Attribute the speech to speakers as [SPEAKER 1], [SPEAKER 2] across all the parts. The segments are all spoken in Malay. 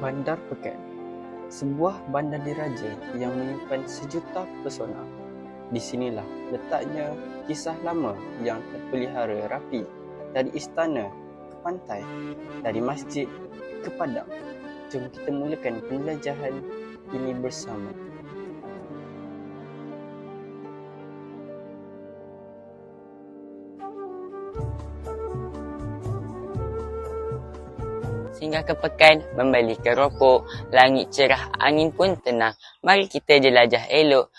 [SPEAKER 1] Bandar Pekan Sebuah bandar diraja yang menyimpan sejuta pesona. Di sinilah letaknya kisah lama yang terpelihara rapi dari istana ke pantai, dari masjid ke padang. Jom kita mulakan penjelajahan ini bersama.
[SPEAKER 2] Singgah ke pekan, membeli keropok, langit cerah, angin pun tenang. Mari kita jelajah elok,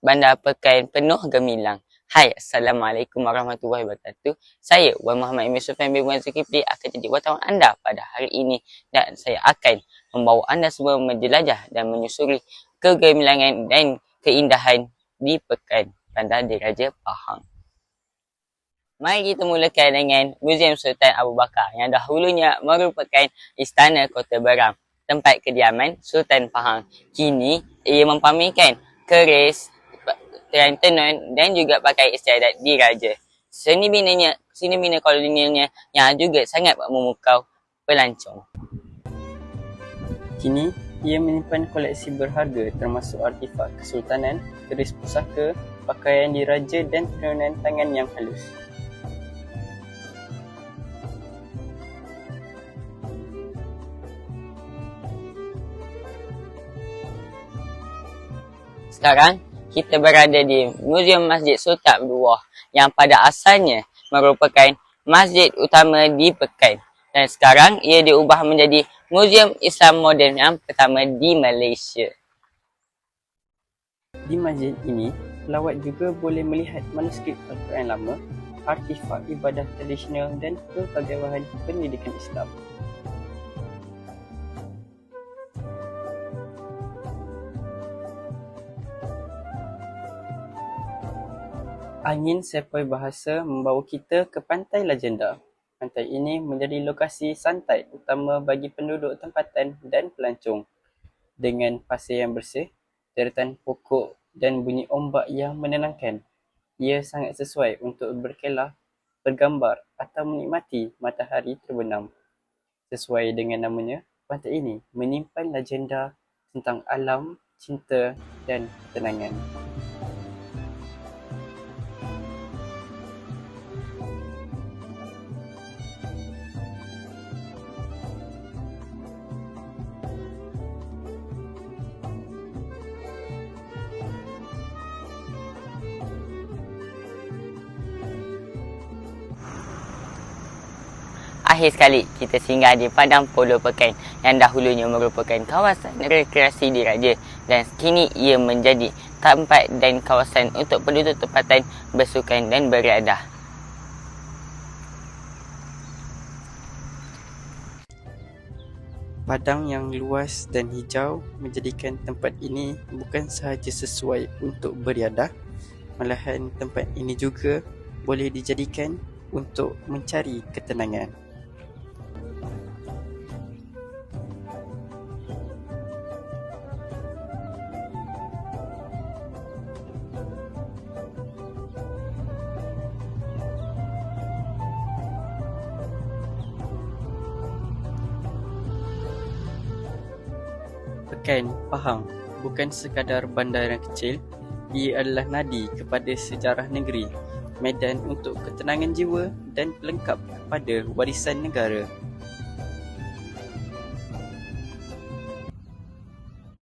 [SPEAKER 2] bandar pekan penuh gemilang. Hai, Assalamualaikum warahmatullahi wabarakatuh. Saya, Wan Muhammad Emil Sufian bin Wan Zulkifli akan jadi wartawan anda pada hari ini. Dan saya akan membawa anda semua menjelajah dan menyusuri kegemilangan dan keindahan di pekan Bandar Diraja Pahang. Mari kita mulakan dengan Muzium Sultan Abu Bakar yang dahulunya merupakan istana Kota Beram, tempat kediaman Sultan Pahang. Kini, ia mempamerkan keris, tenun dan juga pakai istiadat diraja. Seni binanya, seni bina kolonialnya yang juga sangat memukau pelancong.
[SPEAKER 1] Kini, ia menyimpan koleksi berharga termasuk artifak kesultanan, keris pusaka, pakaian diraja dan tenunan tangan yang halus.
[SPEAKER 2] Sekarang, kita berada di Muzium Masjid Sultan Abdullah yang pada asalnya merupakan masjid utama di Pekan. Dan sekarang ia diubah menjadi Muzium Islam Moden yang pertama di Malaysia.
[SPEAKER 1] Di masjid ini, pelawat juga boleh melihat manuskrip Al-Quran lama, artifak ibadah tradisional dan pelbagai pendidikan Islam. Angin sepoi bahasa membawa kita ke pantai legenda. Pantai ini menjadi lokasi santai utama bagi penduduk tempatan dan pelancong. Dengan pasir yang bersih, deretan pokok dan bunyi ombak yang menenangkan, ia sangat sesuai untuk berkelah, bergambar atau menikmati matahari terbenam. Sesuai dengan namanya, pantai ini menyimpan legenda tentang alam, cinta dan ketenangan.
[SPEAKER 2] Akhir sekali, kita singgah di Padang Polo Pekan yang dahulunya merupakan kawasan rekreasi diraja dan kini ia menjadi tempat dan kawasan untuk penduduk tempatan bersukan dan beriadah.
[SPEAKER 1] Padang yang luas dan hijau menjadikan tempat ini bukan sahaja sesuai untuk beriadah, malahan tempat ini juga boleh dijadikan untuk mencari ketenangan. Pekan Pahang bukan sekadar bandar yang kecil, ia adalah nadi kepada sejarah negeri, medan untuk ketenangan jiwa dan pelengkap kepada warisan negara.